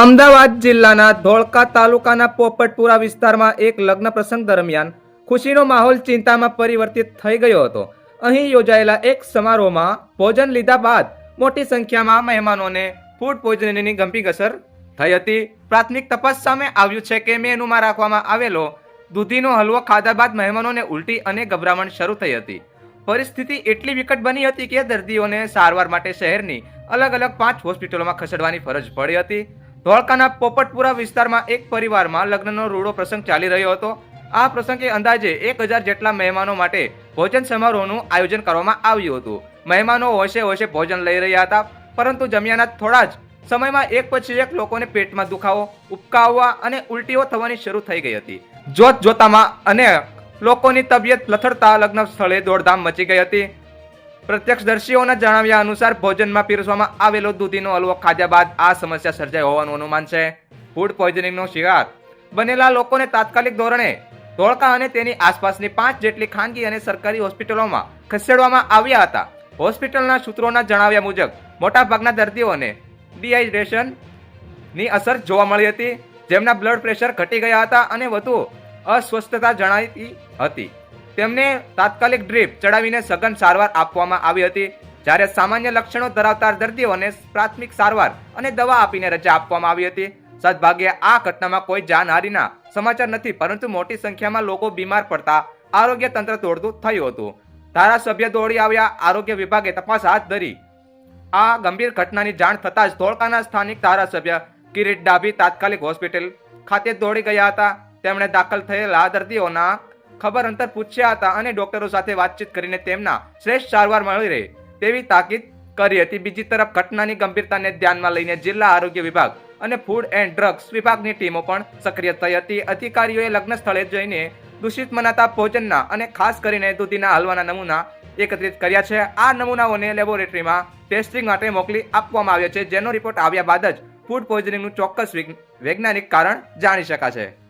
અમદાવાદ જિલ્લાના ધોળકા તાલુકાના પોપટપુરા વિસ્તારમાં એક લગ્ન પ્રસંગ દરમિયાન ખુશીનો માહોલ ચિંતામાં પરિવર્તિત થઈ ગયો હતો. અહીં યોજાયેલા એક સમારોહમાં ભોજન લીધા બાદ મોટી સંખ્યામાં મહેમાનોને ફૂડ પોઈઝનિંગની ગંભીર અસર થઈ હતી. પ્રાથમિક તપાસ સામે આવ્યું છે કે મેનુમાં રાખવામાં આવેલો દૂધીનો હલવો ખાધા બાદ મહેમાનોને ઉલટી અને ગભરામણ શરૂ થઈ હતી. પરિસ્થિતિ એટલી વિકટ બની હતી કે દર્દીઓને સારવાર માટે શહેરની અલગ અલગ પાંચ હોસ્પિટલોમાં ખસેડવાની ફરજ પડી હતી. ધોળકાના પોપટપુરા વિસ્તારમાં એક પરિવારમાં લગ્નનો રૂડો પ્રસંગ ચાલી રહ્યો હતો. આ પ્રસંગે અંદાજે એક હજાર જેટલા મહેમાનો માટે ભોજન સમારોહનું આયોજન કરવામાં આવ્યું હતું. મહેમાનો હોશે હોશે ભોજન લઈ રહ્યા હતા, પરંતુ જમ્યાના થોડા જ સમયમાં એક પછી એક લોકોને પેટમાં દુખાવો ઉપકાવવા અને ઉલટીઓ થવાની શરૂ થઈ ગઈ હતી. જોત જોતામાં અને લોકોની તબિયત લથડતા લગ્ન સ્થળે દોડધામ મચી ગઈ હતી. પ્રત્યક્ષદર્શીઓના જણાવ્યા અનુસાર ભોજનમાં પીરસવામાં આવેલો દૂધીનો હલવો ખાધા બાદ આ સમસ્યા સર્જાઈ હોવાનું અનુમાન છે. ફૂડ પોઈઝનિંગનો શિકાર. બનેલા લોકોને તાત્કાલિક ધોરણે ધોળકા અને તેની આસપાસની પાંચ જેટલી ખાનગી અને સરકારી હોસ્પિટલોમાં ખસેડવામાં આવ્યા હતા. હોસ્પિટલના સૂત્રોના જણાવ્યા મુજબ, મોટાભાગના દર્દીઓને ડિહાઇડ્રેશનની અસર જોવા મળી હતી, જેમના બ્લડ પ્રેશર ઘટી ગયા હતા અને વધુ અસ્વસ્થતા જણાતી હતી. તેમને તાત્કાલિક ડ્રીપ ચડાવીને સઘન સારવાર આપવામાં આવી હતી. જ્યારે સામાન્ય લક્ષણો ધરાવતા દર્દીઓને પ્રાથમિક સારવાર અને દવા આપીને રજા આપવામાં આવી હતી. સદભાગ્યે આ ઘટનામાં કોઈ જાનહારીના સમાચાર નથી, પરંતુ મોટી સંખ્યામાં લોકો બીમાર પડતા આરોગ્ય તંત્ર દોડતું થયું હતું. ધારાસભ્ય દોડી આવ્યા, આરોગ્ય વિભાગે તપાસ હાથ ધરી. આ ગંભીર ઘટનાની જાણ થતાં જ ધોળકાના સ્થાનિક ધારાસભ્ય કિરીટ ડાભી તાત્કાલિક હોસ્પિટલ ખાતે દોડી ગયા હતા. તેમણે દાખલ થયેલા દર્દીઓના ખબર અંતર પૂછ્યા હતા અને ડોક્ટરો સાથે વાતચીત કરીને તેમના શ્રેષ્ઠ સારવાર મળી રહે તેવી તાકીદ કરી હતી. બીજી તરફ ઘટનાની ગંભીરતાને ધ્યાનમાં લઈને જિલ્લા આરોગ્ય વિભાગ અને ફૂડ એન્ડ ડ્રગ્સ વિભાગની ટીમો પણ સક્રિય થઈ હતી. અધિકારીઓએ લગ્ન સ્થળે જઈને દૂષિત મનાતા ભોજનના અને ખાસ કરીને દૂધીના હલવાના નમૂના એકત્રિત કર્યા છે. આ નમૂનાઓને લેબોરેટરીમાં ટેસ્ટિંગ માટે મોકલી આપવામાં આવ્યા છે. જેનો રિપોર્ટ આવ્યા બાદ જ ફૂડ પોઈઝનિંગનું ચોક્કસ વિજ્ઞ- વૈજ્ઞાનિક કારણ જાણી શકાશે.